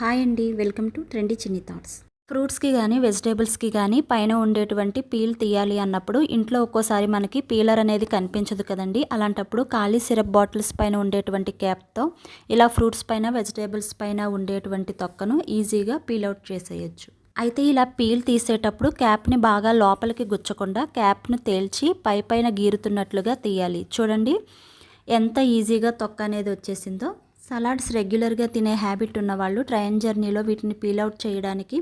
Hi అండి welcome to trendy Chinni thoughts ఫ్రూట్స్కి కానీ వెజిటేబుల్స్కి కానీ పైన ఉండేటువంటి పీల్ తీయాలి అన్నప్పుడు ఇంట్లో ఒక్కోసారి మనకి పీలర్ అనేది కనిపించదు కదండి. అలాంటప్పుడు ఖాళీ సిరప్ బాటిల్స్ పైన ఉండేటువంటి క్యాప్తో ఇలా ఫ్రూట్స్ పైన వెజిటేబుల్స్ పైన ఉండేటువంటి తొక్కను ఈజీగా పీల్ అవుట్ చేసేయచ్చు. అయితే ఇలా పీల్ తీసేటప్పుడు క్యాప్ని బాగా లోపలికి గుచ్చకుండా క్యాప్ను తేల్చి పై పైన గీరుతున్నట్లుగా తీయాలి. చూడండి ఎంత ఈజీగా తొక్క అనేది వచ్చేసిందో. సలాడ్స్ రెగ్యులర్గా తినే హ్యాబిట్ ఉన్నవాళ్ళు ట్రైన్ జర్నీలో వీటిని పీల్ అవుట్ చేయడానికి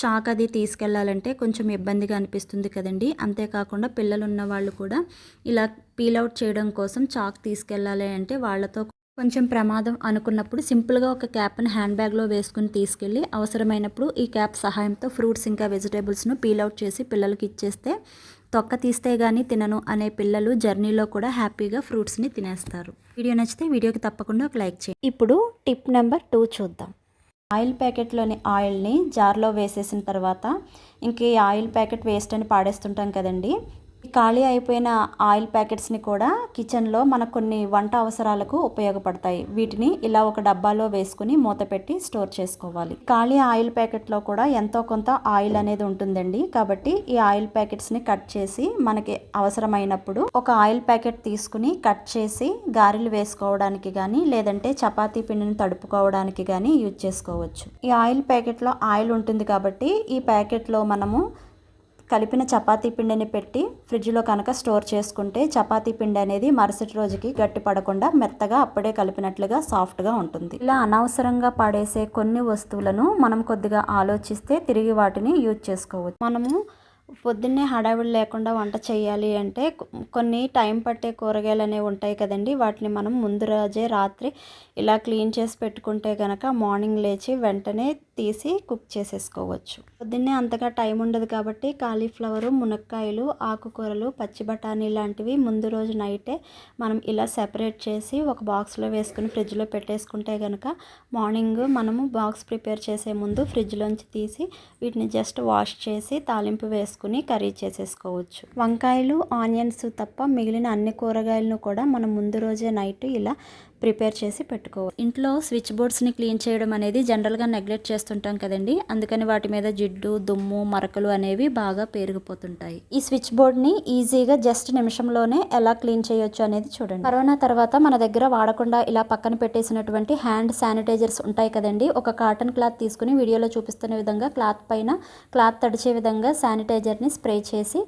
చాక్ అది తీసుకెళ్ళాలంటే కొంచెం ఇబ్బందిగా అనిపిస్తుంది కదండి. అంతేకాకుండా పిల్లలు ఉన్న వాళ్ళు కూడా ఇలా పీల్ అవుట్ చేయడం కోసం చాక్ తీసుకెళ్ళాలి అంటే వాళ్ళతో కొంచెం ప్రమాదం అనుకున్నప్పుడు సింపుల్గా ఒక క్యాప్ను హ్యాండ్ బ్యాగ్లో వేసుకుని తీసుకెళ్ళి అవసరమైనప్పుడు ఈ క్యాప్ సహాయంతో ఫ్రూట్స్ ఇంకా వెజిటేబుల్స్ను పీల్ అవుట్ చేసి పిల్లలకి ఇచ్చేస్తే తొక్క తీస్తే కానీ తినను అనే పిల్లలు జర్నీలో కూడా హ్యాపీగా ఫ్రూట్స్ని తినేస్తారు. వీడియో నచ్చితే వీడియోకి తప్పకుండా ఒక లైక్ చేయండి. ఇప్పుడు టిప్ నెంబర్ టూ చూద్దాం. ఆయిల్ ప్యాకెట్లోని ఆయిల్ని జార్లో వేసేసిన తర్వాత ఇంక ఈ ఆయిల్ ప్యాకెట్ వేస్ట్ అని పాడేస్తుంటాం కదండి. ఖాళీ అయిపోయిన ఆయిల్ ప్యాకెట్స్ని కూడా కిచెన్లో మనకు కొన్ని వంట అవసరాలకు ఉపయోగపడతాయి. వీటిని ఇలా ఒక డబ్బాలో వేసుకుని మూత పెట్టి స్టోర్ చేసుకోవాలి. ఖాళీ ఆయిల్ ప్యాకెట్లో కూడా ఎంతో కొంత ఆయిల్ అనేది ఉంటుందండి. కాబట్టి ఈ ఆయిల్ ప్యాకెట్స్ని కట్ చేసి మనకి అవసరమైనప్పుడు ఒక ఆయిల్ ప్యాకెట్ తీసుకుని కట్ చేసి గారెలు వేసుకోవడానికి కానీ లేదంటే చపాతీ పిండిని తడుపుకోవడానికి కానీ యూజ్ చేసుకోవచ్చు. ఈ ఆయిల్ ప్యాకెట్లో ఆయిల్ ఉంటుంది కాబట్టి ఈ ప్యాకెట్లో మనము కలిపిన చపాతీ పిండిని పెట్టి ఫ్రిడ్జ్లో కనుక స్టోర్ చేసుకుంటే చపాతీ పిండి అనేది మరుసటి రోజుకి గట్టి పడకుండా మెత్తగా అప్పుడే కలిపినట్లుగా సాఫ్ట్గా ఉంటుంది. ఇలా అనవసరంగా పడేసే కొన్ని వస్తువులను మనం కొద్దిగా ఆలోచిస్తే తిరిగి వాటిని యూజ్ చేసుకోవచ్చు. మనము పొద్దున్నే హడావిడి లేకుండా వంట చేయాలి అంటే కొన్ని టైం పట్టే కూరగాయలు అనేవి ఉంటాయి కదండి. వాటిని మనం ముందు రోజే రాత్రి ఇలా క్లీన్ చేసి పెట్టుకుంటే కనుక మార్నింగ్ లేచి వెంటనే తీసి కుక్ చేసేసుకోవచ్చు. పొద్దున్నే అంతగా టైం ఉండదు కాబట్టి కాలీఫ్లవరు మునక్కాయలు ఆకుకూరలు పచ్చి బఠానీ లాంటివి ముందు రోజు నైటే మనం ఇలా సెపరేట్ చేసి ఒక బాక్స్లో వేసుకుని ఫ్రిడ్జ్లో పెట్టేసుకుంటే కనుక మార్నింగ్ మనము బాక్స్ ప్రిపేర్ చేసే ముందు ఫ్రిడ్జ్లోంచి తీసి వీటిని జస్ట్ వాష్ చేసి తాలింపు వేసుకుని కర్రీ చేసేసుకోవచ్చు. వంకాయలు ఆనియన్స్ తప్ప మిగిలిన అన్ని కూరగాయలను కూడా మనం ముందు రోజే నైట్ ఇలా ప్రిపేర్ చేసి పెట్టుకోవాలి. ఇంట్లో స్విచ్ బోర్డ్స్ని క్లీన్ చేయడం అనేది జనరల్గా నెగ్లెక్ట్ చేస్తుంటాం కదండి. అందుకని వాటి మీద జిడ్డు దుమ్ము మరకలు అనేవి బాగా పెరిగిపోతుంటాయి ఈ స్విచ్ బోర్డ్ని ఈజీగా జస్ట్ నిమిషంలోనే ఎలా క్లీన్ చేయొచ్చు అనేది చూడండి. కరోనా తర్వాత మన దగ్గర వాడకుండా ఇలా పక్కన పెట్టేసినటువంటి హ్యాండ్ శానిటైజర్స్ ఉంటాయి కదండి. ఒక కాటన్ క్లాత్ తీసుకుని వీడియోలో చూపిస్తున్న విధంగా క్లాత్ పైన క్లాత్ తడిచే విధంగా శానిటైజర్ని స్ప్రే చేసి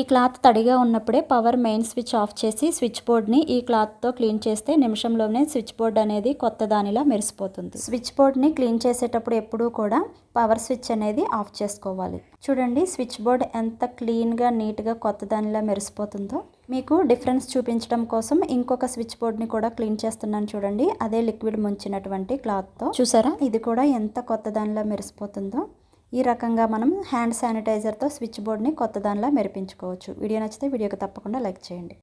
ఈ క్లాత్ తడిగా ఉన్నప్పుడే పవర్ మెయిన్ స్విచ్ ఆఫ్ చేసి స్విచ్ బోర్డ్ని ఈ క్లాత్తో క్లీన్ చేస్తే నిమిషంలో లోనే స్విచ్ బోర్డ్ అనేది కొత్త దానిలా మెరిసిపోతుంది. స్విచ్ బోర్డ్ని క్లీన్ చేసేటప్పుడు ఎప్పుడూ కూడా పవర్ స్విచ్ అనేది ఆఫ్ చేసుకోవాలి. చూడండి స్విచ్ బోర్డ్ ఎంత క్లీన్గా నీట్గా కొత్త దానిలా మెరిసిపోతుందో. మీకు డిఫరెన్స్ చూపించడం కోసం ఇంకొక స్విచ్ బోర్డ్ని కూడా క్లీన్ చేస్తున్నాను చూడండి. అదే లిక్విడ్ ముంచినటువంటి క్లాత్తో. చూసారా? ఇది కూడా ఎంత కొత్త దానిలా మెరిసిపోతుందో. ఈ రకంగా మనం హ్యాండ్ శానిటైజర్తో స్విచ్ బోర్డ్ని కొత్త దానిలా మెరిపించుకోవచ్చు. వీడియో నచ్చితే వీడియోకి తప్పకుండా లైక్ చేయండి.